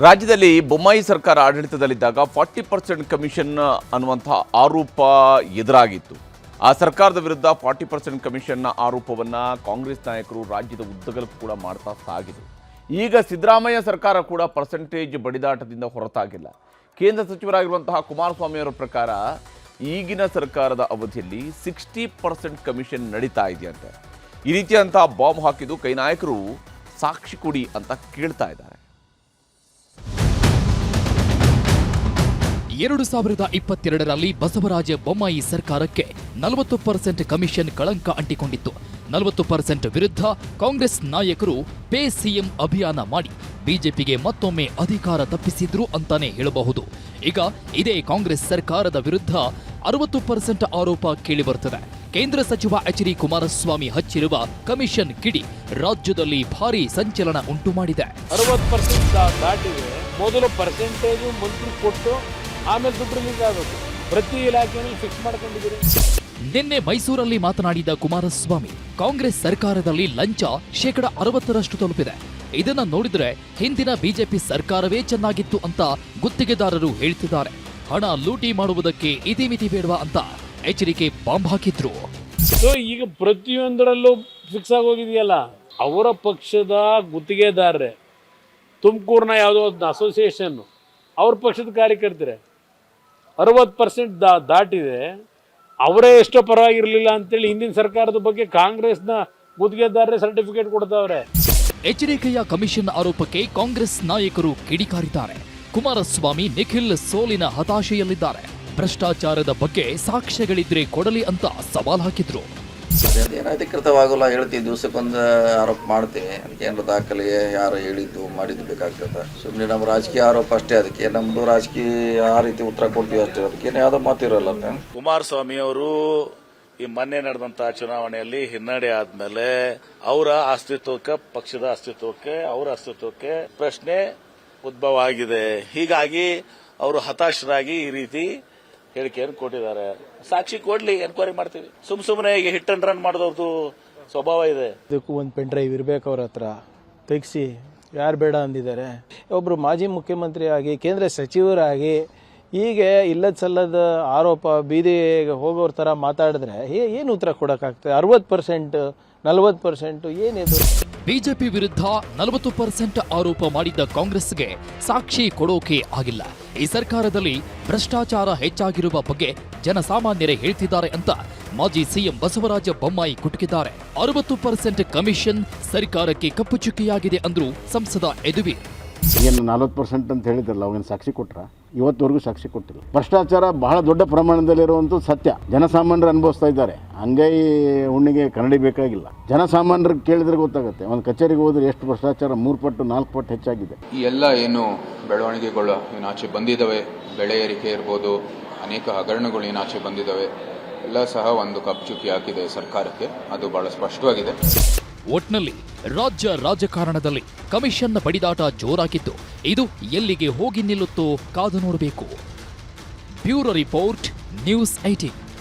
ರಾಜ್ಯದಲ್ಲಿ ಬೊಮ್ಮಾಯಿ ಸರ್ಕಾರ ಆಡಳಿತದಲ್ಲಿದ್ದಾಗ forty percent commission ಅನ್ನುವಂಥ ಆರೋಪ ಎದುರಾಗಿತ್ತು. ಆ ಸರ್ಕಾರದ ವಿರುದ್ಧ ಫಾರ್ಟಿ ಪರ್ಸೆಂಟ್ ಕಮಿಷನ್ನ ಆರೋಪವನ್ನು ಕಾಂಗ್ರೆಸ್ ನಾಯಕರು ರಾಜ್ಯದ ಉದ್ದಗಲಕ್ಕೂ ಕೂಡ ಮಾಡ್ತಾ ಸಾಗಿದರು. ಈಗ ಸಿದ್ದರಾಮಯ್ಯ ಸರ್ಕಾರ ಕೂಡ ಪರ್ಸೆಂಟೇಜ್ ಬಡಿದಾಟದಿಂದ ಹೊರತಾಗಿಲ್ಲ. ಕೇಂದ್ರ ಸಚಿವರಾಗಿರುವಂತಹ ಕುಮಾರಸ್ವಾಮಿ ಅವರ ಪ್ರಕಾರ ಈಗಿನ ಸರ್ಕಾರದ ಅವಧಿಯಲ್ಲಿ ಸಿಕ್ಸ್ಟಿ ಪರ್ಸೆಂಟ್ ಕಮಿಷನ್ ನಡೀತಾ ಇದೆಯಂತೆ. ಈ ರೀತಿಯಂತಹ ಬಾಂಬ್ ಹಾಕಿದ್ದು ಕೈ ನಾಯಕರು ಸಾಕ್ಷಿ ಕೊಡಿ ಅಂತ ಕೇಳ್ತಾ ಇದ್ದಾರೆ. ಎರಡು ಸಾವಿರದ ಇಪ್ಪತ್ತೆರಡರಲ್ಲಿ ಬಸವರಾಜ ಬೊಮ್ಮಾಯಿ ಸರ್ಕಾರಕ್ಕೆ ನಲವತ್ತು ಪರ್ಸೆಂಟ್ ಕಮಿಷನ್ ಕಳಂಕ ಅಂಟಿಕೊಂಡಿತ್ತು. ನಲವತ್ತು ಪರ್ಸೆಂಟ್ ವಿರುದ್ಧ ಕಾಂಗ್ರೆಸ್ ನಾಯಕರು ಪೇ ಸಿಎಂ ಅಭಿಯಾನ ಮಾಡಿ, ಬಿಜೆಪಿಗೆ ಮತ್ತೊಮ್ಮೆ ಅಧಿಕಾರ ತಪ್ಪಿಸಿದ್ರು ಅಂತಾನೆ ಹೇಳಬಹುದು. ಈಗ ಇದೇ ಕಾಂಗ್ರೆಸ್ ಸರ್ಕಾರದ ವಿರುದ್ಧ ಅರವತ್ತು ಪರ್ಸೆಂಟ್ ಆರೋಪ ಕೇಳಿಬರುತ್ತದೆ. ಕೇಂದ್ರ ಸಚಿವ ಎಚ್ ಡಿ ಕುಮಾರಸ್ವಾಮಿ ಹಚ್ಚಿರುವ ಕಮಿಷನ್ ಕಿಡಿ ರಾಜ್ಯದಲ್ಲಿ ಭಾರಿ ಸಂಚಲನ ಉಂಟು ಮಾಡಿದೆ ಅರವತ್ತು ಪರ್ಸೆಂಟ್ ಮೊದಲು ಪರ್ಸೆಂಟೇಜ್ ಕೊಟ್ಟು ಆಮೇಲೆ ದುಡ್ಡು ರಿಲೀಸ್ ಆಗಬೇಕು. ಪ್ರತಿ ಇಲಾಖೆಯಲ್ಲಿ ಫಿಕ್ಸ್ ಮಾಡ್ಕೊಂಡಿದ್ದೀರಿ. ನಿನ್ನೆ ಮೈಸೂರಲ್ಲಿ ಮಾತನಾಡಿದ ಕುಮಾರಸ್ವಾಮಿ ಕಾಂಗ್ರೆಸ್ ಸರ್ಕಾರದಲ್ಲಿ ಲಂಚ ಶೇಕಡ ಅರವತ್ತರಷ್ಟು ತಲುಪಿದೆ. ಇದನ್ನ ನೋಡಿದ್ರೆ ಹಿಂದಿನ ಬಿಜೆಪಿ ಸರ್ಕಾರವೇ ಚೆನ್ನಾಗಿತ್ತು ಅಂತ ಗುತ್ತಿಗೆದಾರರು ಹೇಳ್ತಿದ್ದಾರೆ. ಹಣ ಲೂಟಿ ಮಾಡುವುದಕ್ಕೆ ಇತಿಮಿತಿ ಬೇಡವಾ ಅಂತ ಎಚ್ಚರಿಕೆ ಬಾಂಬ್ ಹಾಕಿದ್ರು. ಸೊ ಈಗ ಪ್ರತಿಯೊಂದರಲ್ಲೂ ಫಿಕ್ಸ್ ಆಗೋಗಿದೆಯಲ್ಲ? ಅವರ ಪಕ್ಷದ ಗುತ್ತಿಗೆದಾರರೇ ತುಮಕೂರಿನ ಯಾವುದೋ ಒಂದು ಅಸೋಸಿಯೇಷನ್ ಅವ್ರ ಪಕ್ಷದ ಕಾರ್ಯಕರ್ತರೆ ಅರವತ್ತು ಪರ್ಸೆಂಟ್ ದಾ, ದಾಟಿದೆ. ಅವರೇ ಎಷ್ಟೋ ಪರವಾಗಿರಲಿಲ್ಲ ಅಂತೇಳಿ ಹಿಂದಿನ ಸರ್ಕಾರದ ಬಗ್ಗೆ ಕಾಂಗ್ರೆಸ್ನ ಗುತ್ತಿಗೆದಾರರೇ ಸರ್ಟಿಫಿಕೇಟ್ ಕೊಡ್ತಾವ್ರೆ. ಎಚ್ಚರಿಕೆಯ ಕಮಿಷನ್ ಆರೋಪಕ್ಕೆ ಕಾಂಗ್ರೆಸ್ ನಾಯಕರು ಕಿಡಿಕಾರಿದ್ದಾರೆ. ಕುಮಾರಸ್ವಾಮಿ ನಿಖಿಲ್ ಸೋಲಿನ ಹತಾಶೆಯಲ್ಲಿದ್ದಾರೆ. ಭ್ರಷ್ಟಾಚಾರದ ಬಗ್ಗೆ ಸಾಕ್ಷ್ಯಗಳಿದ್ರೆ ಕೊಡಲಿ ಅಂತ ಸವಾಲ್ ಹಾಕಿದ್ರು. ಅದೇನು ಅಧಿಕೃತವಾಗಲ್ಲ, ಹೇಳ್ತೀವಿ, ದಿವಸಕ್ಕೊಂದು ಆರೋಪ ಮಾಡ್ತೀವಿ. ಏನು ದಾಖಲೆ ಯಾರು ಹೇಳಿದ್ದು, ಮಾಡಿದ್ದು ಬೇಕಾಗ್ತದೆ. ಸುಮ್ಮನೆ ನಮ್ಮ ರಾಜಕೀಯ ಆರೋಪ ಅಷ್ಟೇ, ಅದಕ್ಕೆ ನಮ್ಮದು ರಾಜಕೀಯ ಆ ರೀತಿ ಉತ್ತರ ಕೊಡ್ತೀವಿ ಅಷ್ಟೇ. ಅದಕ್ಕೇನು ಯಾವುದೋ ಮಾತಿರಲ್ಲ ಕುಮಾರಸ್ವಾಮಿ ಅವರು ಈ ಮೊನ್ನೆ ನಡೆದಂತಹ ಚುನಾವಣೆಯಲ್ಲಿ ಹಿನ್ನಡೆ ಆದ್ಮೇಲೆ ಅವರ ಅಸ್ತಿತ್ವಕ್ಕೆ, ಪಕ್ಷದ ಅಸ್ತಿತ್ವಕ್ಕೆ, ಅವರ ಅಸ್ತಿತ್ವಕ್ಕೆ ಪ್ರಶ್ನೆ ಉದ್ಭವ ಆಗಿದೆ. ಹೀಗಾಗಿ ಅವರು ಹತಾಶರಾಗಿ ಈ ರೀತಿ ಹೇಳಿಕೆಯನ್ನು ಕೊಟ್ಟಿದ್ದಾರೆ? ಸಾಕ್ಷಿ ಕೊಡ್ಲಿ ಎನ್ಕ್ವೈರಿ ಮಾಡ್ತೀವಿ. ಸುಮ್ ಸುಮ್ಮನೆ ಈಗ ಹಿಟ್ ಅಂಡ್ ರನ್ ಮಾಡಿದವ್ರದ್ದು ಸ್ವಭಾವ ಇದೆ. ಇದಕ್ಕೂ ಒಂದು ಪೆನ್ ಡ್ರೈವ್ ಇರಬೇಕು ಅವ್ರ ಹತ್ರ. ತೆಗ್ಸಿ ಯಾರು ಬೇಡ ಅಂದಿದ್ದಾರೆ. ಒಬ್ಬರು ಮಾಜಿ ಮುಖ್ಯಮಂತ್ರಿ ಆಗಿ ಕೇಂದ್ರ ಸಚಿವರಾಗಿ ಹೀಗೆ ಇಲ್ಲದ ಸಲ್ಲದ ಆರೋಪ ಬೀದಿಗೆ ಹೋಗೋರ ಥರ ಮಾತಾಡಿದ್ರೆ ಏನು ಉತ್ತರ ಕೊಡೋಕ್ಕಾಗ್ತದೆ? ಅರವತ್ತು ಪರ್ಸೆಂಟ್ ನಲವತ್ತು ಪರ್ಸೆಂಟ್ ಏನಿದು ಬಿಜೆಪಿ ವಿರುದ್ಧ ನಲವತ್ತು ಪರ್ಸೆಂಟ್ ಆರೋಪ ಮಾಡಿದ್ದ ಕಾಂಗ್ರೆಸ್ಗೆ ಸಾಕ್ಷಿ ಕೊಡೋಕೆ ಆಗಿಲ್ಲ. ಈ ಸರ್ಕಾರದಲ್ಲಿ ಭ್ರಷ್ಟಾಚಾರ ಹೆಚ್ಚಾಗಿರುವ ಬಗ್ಗೆ ಜನಸಾಮಾನ್ಯರೇ ಹೇಳ್ತಿದ್ದಾರೆ ಅಂತ ಮಾಜಿ ಸಿಎಂ ಬಸವರಾಜ ಬೊಮ್ಮಾಯಿ ಕುಟುಕಿದ್ದಾರೆ. ಅರವತ್ತು ಪರ್ಸೆಂಟ್ ಕಮಿಷನ್ ಸರ್ಕಾರಕ್ಕೆ ಕಪ್ಪು ಚುಕ್ಕಿಯಾಗಿದೆ ಅಂದ್ರು ಸಂಸದ ಯದುವೀರ್. ಏನು ನಲ್ವತ್ತು ಪರ್ಸೆಂಟ್ ಅಂತ ಹೇಳಿದ್ರಲ್ಲ ಅವಾಗಿನ ಸಾಕ್ಷಿ ಕೊಟ್ರ? ಇವತ್ತವರೆಗೂ ಸಾಕ್ಷಿ ಕೊಟ್ಟಿಲ್ಲ. ಭ್ರಷ್ಟಾಚಾರ ಬಹಳ ದೊಡ್ಡ ಪ್ರಮಾಣದಲ್ಲಿರುವಂಥ ಸತ್ಯ. ಜನಸಾಮಾನ್ಯರು ಅನುಭವಿಸ್ತಾ ಇದ್ದಾರೆ. ಹಂಗೈ ಹುಣ್ಣಿಗೆ ಕನ್ನಡಿ ಬೇಕಾಗಿಲ್ಲ. ಜನಸಾಮಾನ್ಯರಿಗೆ ಕೇಳಿದ್ರೆ ಗೊತ್ತಾಗುತ್ತೆ. ಒಂದು ಕಚೇರಿಗೆ ಹೋದ್ರೆ ಎಷ್ಟು ಭ್ರಷ್ಟಾಚಾರ? ಮೂರು ಪಟ್ಟು, ನಾಲ್ಕು ಪಟ್ಟು ಹೆಚ್ಚಾಗಿದೆ. ಈ ಎಲ್ಲ ಏನು ಬೆಳವಣಿಗೆಗಳು ಏನು ಆಚೆ ಬಂದಿದ್ದಾವೆ. ಬೆಳೆ ಏರಿಕೆ ಇರ್ಬೋದು, ಅನೇಕ ಹಗರಣಗಳು ಏನು ಆಚೆ ಬಂದಿದ್ದಾವೆ. ಎಲ್ಲ ಸಹ ಒಂದು ಕಪ್ಚುಕಿ ಹಾಕಿದೆ ಸರ್ಕಾರಕ್ಕೆ. ಅದು ಬಹಳ ಸ್ಪಷ್ಟವಾಗಿದೆ. ಒಟ್ನಲ್ಲಿ ರಾಜ್ಯ ರಾಜಕಾರಣದಲ್ಲಿ ಕಮಿಷನ್ನ ಬಡಿದಾಟ ಜೋರಾಗಿದ್ದು ಇದು ಎಲ್ಲಿಗೆ ಹೋಗಿ ನಿಲ್ಲುತ್ತೋ ಕಾದು ನೋಡಬೇಕು. Bureau report, news eighteen.